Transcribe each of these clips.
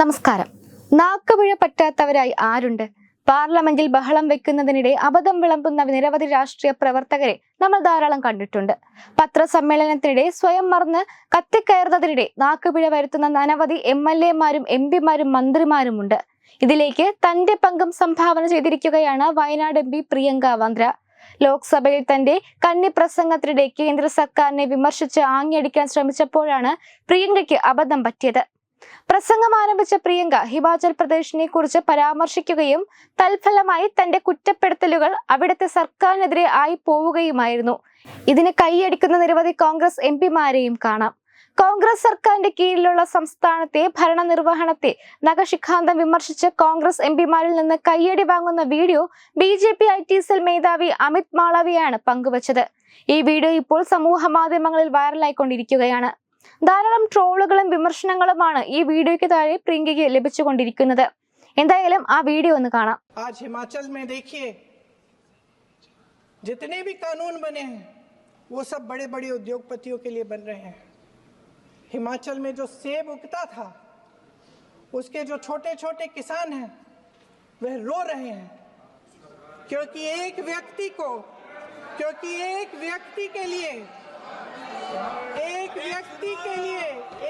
നമസ്കാരം. നാക്കുപിഴ പറ്റാത്തവരായി ആരുണ്ട്? പാർലമെന്റിൽ ബഹളം വെക്കുന്നതിനിടെ അബദ്ധം വിളമ്പുന്ന നിരവധി രാഷ്ട്രീയ പ്രവർത്തകരെ നമ്മൾ ധാരാളം കണ്ടിട്ടുണ്ട്. പത്രസമ്മേളനത്തിനിടെ സ്വയം മറന്ന് കത്തിക്കയറുന്നതിനിടെ നാക്കുപിഴ വരുത്തുന്ന അനവധി എം എൽ എമാരും എം പിമാരും മന്ത്രിമാരുമുണ്ട്. ഇതിലേക്ക് തന്റെ പങ്കും സംഭാവന ചെയ്തിരിക്കുകയാണ് വയനാട് എം പി പ്രിയങ്ക വന്ദ്ര. ലോക്സഭയിൽ തന്റെ കന്നി പ്രസംഗത്തിനിടെ കേന്ദ്ര സർക്കാരിനെ വിമർശിച്ച് ആങ്ങിയടിക്കാൻ ശ്രമിച്ചപ്പോഴാണ് പ്രിയങ്കയ്ക്ക് അബദ്ധം പറ്റിയത്. പ്രസംഗം ആരംഭിച്ച പ്രിയങ്ക ഹിമാചൽ പ്രദേശിനെ കുറിച്ച് പരാമർശിക്കുകയും തൽഫലമായി തന്റെ കുറ്റപ്പെടുത്തലുകൾ അവിടുത്തെ സർക്കാരിനെതിരെ ആയി പോവുകയുമായിരുന്നു. ഇതിന് കൈയടിക്കുന്ന നിരവധി കോൺഗ്രസ് എം പിമാരെയും കാണാം. കോൺഗ്രസ് സർക്കാരിന്റെ കീഴിലുള്ള സംസ്ഥാനത്തെ ഭരണനിർവഹണത്തെ നഖശിഖാന്തം വിമർശിച്ച് കോൺഗ്രസ് എം പിമാരിൽ നിന്ന് കയ്യടി വാങ്ങുന്ന video B J P I T cell മേധാവി അമിത് മാളവിയാണ് പങ്കുവച്ചത്. ഈ വീഡിയോ ഇപ്പോൾ സമൂഹ മാധ്യമങ്ങളിൽ വൈറലായിക്കൊണ്ടിരിക്കുകയാണ്. ധാരാളം ട്രോളുകളും വിമർശനങ്ങളുമാണ് ഈ വീഡിയോയ്ക്ക് താഴെ പ്രിയങ്കയ്ക്ക് ലഭിച്ചുകൊണ്ടിരിക്കുന്നത് എന്തായാലും ആ വീഡിയോ ഒന്ന് കാണാം आज हिमाचल में देखिए जितने भी कानून बने हैं वो सब बड़े बड़े उद्योगपतियों के लिए बन रहे हैं हिमाचल में जो सेब उगता था उसके जो छोटे छोटे किसान हैं वह रो रहे हैं क्योंकि एक व्यक्ति को क्योंकि एक व्यक्ति के लिए एक व्यक्ति के लिए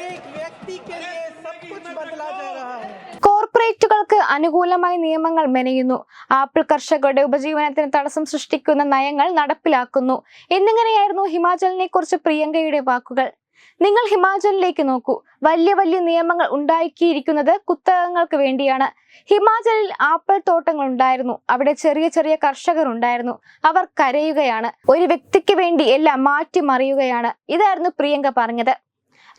एक व्यक्ति के लिए सब कुछ बदला जा रहा है കോർപ്പറേറ്റുകൾക്ക് അനുകൂലമായി നിയമങ്ങൾ മെനയുന്നു ആപ്പിൾ കർഷകരുടെ ഉപജീവനത്തിന് തടസ്സം സൃഷ്ടിക്കുന്ന നയങ്ങൾ നടപ്പിലാക്കുന്നു എന്നിങ്ങനെയായിരുന്നു ഹിമാചലിനെ കുറിച്ച് പ്രിയങ്കയുടെ വാക്കുകൾ നിങ്ങൾ ഹിമാചലിലേക്ക് നോക്കൂ. വലിയ വലിയ നിയമങ്ങൾ ഉണ്ടാക്കിയിരിക്കുന്നത് കുത്തകങ്ങൾക്ക് വേണ്ടിയാണ്. ഹിമാചലിൽ ആപ്പിൾ തോട്ടങ്ങൾ ഉണ്ടായിരുന്നു. അവിടെ ചെറിയ ചെറിയ കർഷകർ ഉണ്ടായിരുന്നു. അവർ കരയുകയാണ്. ഒരു വ്യക്തിക്ക് വേണ്ടി എല്ലാം മാറ്റിമറിയുകയാണ്. ഇതായിരുന്നു പ്രിയങ്ക പറഞ്ഞത്.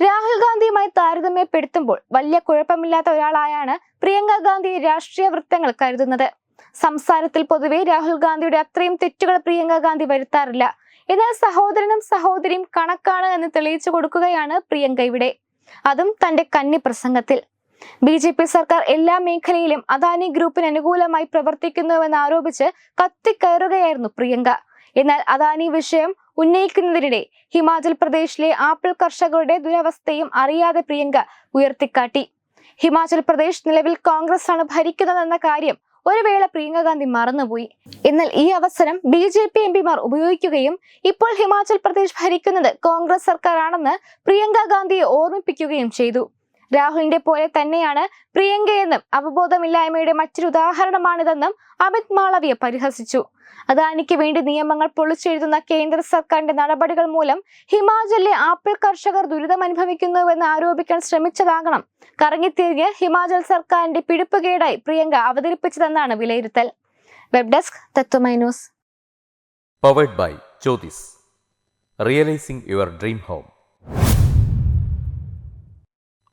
രാഹുൽ ഗാന്ധിയുമായി താരതമ്യപ്പെടുത്തുമ്പോൾ വലിയ കുഴപ്പമില്ലാത്ത ഒരാളായാണ് പ്രിയങ്ക ഗാന്ധിയെ രാഷ്ട്രീയ വൃത്തങ്ങൾ കരുതുന്നത്. സംസാരത്തിൽ പൊതുവെ രാഹുൽ ഗാന്ധിയുടെ അത്രയും തെറ്റുകൾ പ്രിയങ്ക ഗാന്ധി വരുത്താറില്ല. എന്നാൽ സഹോദരനും സഹോദരിയും കണക്കാണ് എന്ന് തെളിയിച്ചു കൊടുക്കുകയാണ് പ്രിയങ്ക ഇവിടെ. അതും തന്റെ കന്നി പ്രസംഗത്തിൽ. ബി ജെ പി സർക്കാർ എല്ലാ മേഖലയിലും അദാനി ഗ്രൂപ്പിന് അനുകൂലമായി പ്രവർത്തിക്കുന്നുവെന്ന് ആരോപിച്ച് കത്തിക്കയറുകയായിരുന്നു പ്രിയങ്ക. എന്നാൽ അദാനി വിഷയം ഉന്നയിക്കുന്നതിനിടെ ഹിമാചൽ പ്രദേശിലെ ആപ്പിൾ കർഷകരുടെ ദുരവസ്ഥയും അറിയാതെ പ്രിയങ്ക ഉയർത്തിക്കാട്ടി. ഹിമാചൽ പ്രദേശ് നിലവിൽ കോൺഗ്രസ് ആണ് ഭരിക്കുന്നതെന്ന കാര്യം ഒരു വേള പ്രിയങ്ക ഗാന്ധി മറന്നുപോയി. എന്നാൽ ഈ അവസരം ബി ജെ പി എം പിമാർ ഉപയോഗിക്കുകയും ഇപ്പോൾ ഹിമാചൽ പ്രദേശ് ഭരിക്കുന്നത് കോൺഗ്രസ് സർക്കാരാണെന്ന് പ്രിയങ്ക ഗാന്ധിയെ ഓർമ്മിപ്പിക്കുകയും ചെയ്തു. രാഹുലിന്റെ പോലെ തന്നെയാണ് പ്രിയങ്കയെന്നും അവബോധമില്ലായ്മയുടെ മറ്റൊരു ഉദാഹരണമാണിതെന്നും അമിത് മാളവിയ പരിഹസിച്ചു. അദാനിക്ക് വേണ്ടി നിയമങ്ങൾ പൊളിച്ചെഴുതുന്ന കേന്ദ്ര സർക്കാരിന്റെ നടപടികൾ മൂലം ഹിമാചലിലെ ആപ്പിൾ കർഷകർ ദുരിതം അനുഭവിക്കുന്നുവെന്ന് ആരോപിക്കാൻ ശ്രമിച്ചതാകണം. കറങ്ങിത്തിരിഞ്ഞ് ഹിമാചൽ സർക്കാരിന്റെ പിടിപ്പുകേടായി പ്രിയങ്ക അവതരിപ്പിച്ചതെന്നാണ് വിലയിരുത്തൽ. Web desk Tatwamayi news powered by Jyothis realising your dream home